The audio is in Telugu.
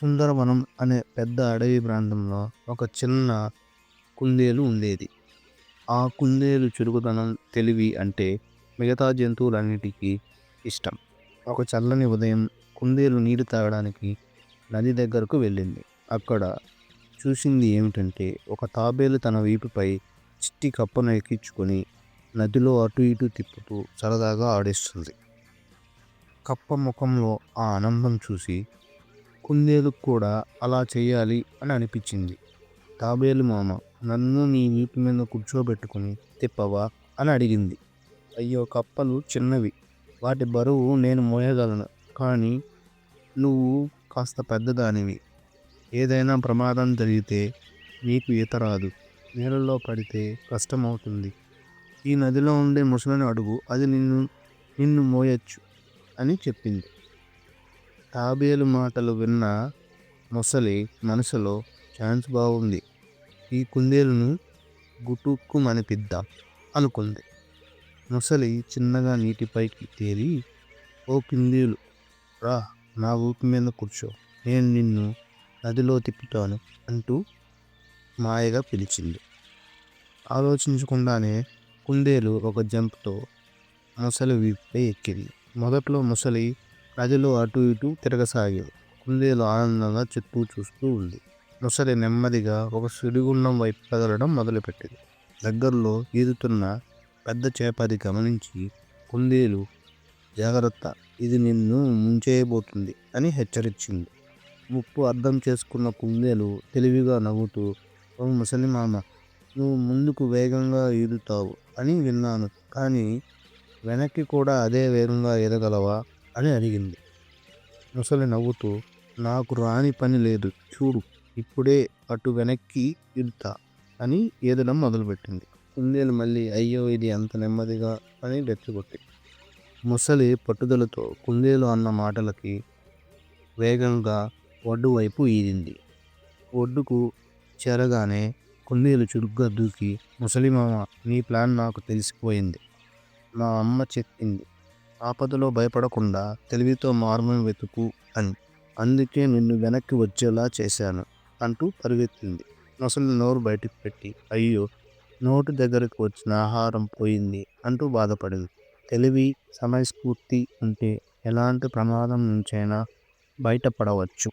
సుందరవనం అనే పెద్ద అడవి ప్రాంతంలో ఒక చిన్న కుందేలు ఉండేది. ఆ కుందేలు చురుకుదనం తెలివి అంటే మిగతా జంతువులన్నిటికీ ఇష్టం. ఒక చల్లని ఉదయం కుందేలు నీరు తాగడానికి నది దగ్గరకు వెళ్ళింది. అక్కడ చూసింది ఏమిటంటే ఒక తాబేలు తన వీపుపై చిట్టి కప్పను ఎక్కించుకొని నదిలో అటు ఇటు తిప్పుతూ సరదాగా ఆడిస్తుంది. కప్ప ముఖంలో ఆ ఆనందం చూసి కుందేలుకు కూడా అలా చేయాలి అని అనిపించింది. తాబేలు మామ నన్ను నీ వీపు మీద కూర్చోబెట్టుకుని తిప్పవా? అని అడిగింది. అయ్యో కప్పలు చిన్నవి. వాటి బరువు నేను మోయగలను. కానీ నువ్వు కాస్త పెద్దదానివి. ఏదైనా ప్రమాదం జరిగితే నీకు ఈత రాదు. నీళ్ళలో పడితే కష్టమవుతుంది. ఈ నదిలో ఉండే ముసలిని అడుగు. అది నిన్ను నిన్ను మోయచ్చు అని చెప్పింది. తాబేలు మాటలు విన్న మొసలి మనసులో ఛాన్స్ బాగుంది ఈ కుందేలును గుటుక్కు మనిపిద్దాం అనుకుంది. మొసలి చిన్నగా నీటిపైకి తేలి ఓ కుందేలు రా నా ఊపి మీద కూర్చో. నేను నిన్ను నదిలో తిప్పుతాను అంటూ మాయగా పిలిచింది. ఆలోచించకుండానే కుందేలు ఒక జంప్తో మొసలి వీపుపై ఎక్కింది. మొదట్లో ముసలి నదిలో అటు ఇటు తిరగసాగింది కుందేలు ఆనందంగా చుట్టూ చూస్తూ ఉంది. ముసలి నెమ్మదిగా ఒక సుడిగుండం వైపు కదలడం మొదలుపెట్టింది. దగ్గరలో ఈదుతున్న పెద్ద చేపది గమనించి కుందేలు జాగ్రత్త ఇది నిన్ను ముంచేయబోతుంది అని హెచ్చరించింది. ముప్పు అర్థం చేసుకున్న కుందేలు తెలివిగా నవ్వుతూ ఓ ముసలి మామ నువ్వు ముందుకు వేగంగా ఈదుతావు అని విన్నాను. కానీ వెనక్కి కూడా అదే వేగంగా ఎదగలవా అని అడిగింది. ముసలి నవ్వుతూ నాకు రాని పని లేదు. చూడు ఇప్పుడే అటు వెనక్కి ఇడుతా అని ఏదడం మొదలుపెట్టింది. కుందేలు మళ్ళీ అయ్యో ఇది అంత నెమ్మదిగా అని రెచ్చగొట్టి. ముసలి పట్టుదలతో కుందేలు అన్న మాటలకి వేగంగా ఒడ్డు వైపు ఈదింది. ఒడ్డుకు చేరగానే కుందేలు చురుగ్గా దూకి ముసలిమామ నీ ప్లాన్ నాకు తెలిసిపోయింది. మా అమ్మ చెప్పింది. ఆపదలో భయపడకుండా తెలివితో మార్గం వెతుకు అని. అందుకే నిన్ను వెనక్కి వచ్చేలా చేశాను అంటూ పరిగెత్తింది. అసలు నోరు బయటికి పెట్టి అయ్యో నోటి దగ్గరకు వచ్చిన ఆహారం పోయింది అంటూ బాధపడింది. తెలివి సమయస్ఫూర్తి ఉంటే ఎలాంటి ప్రమాదం నుంచైనా బయటపడవచ్చు.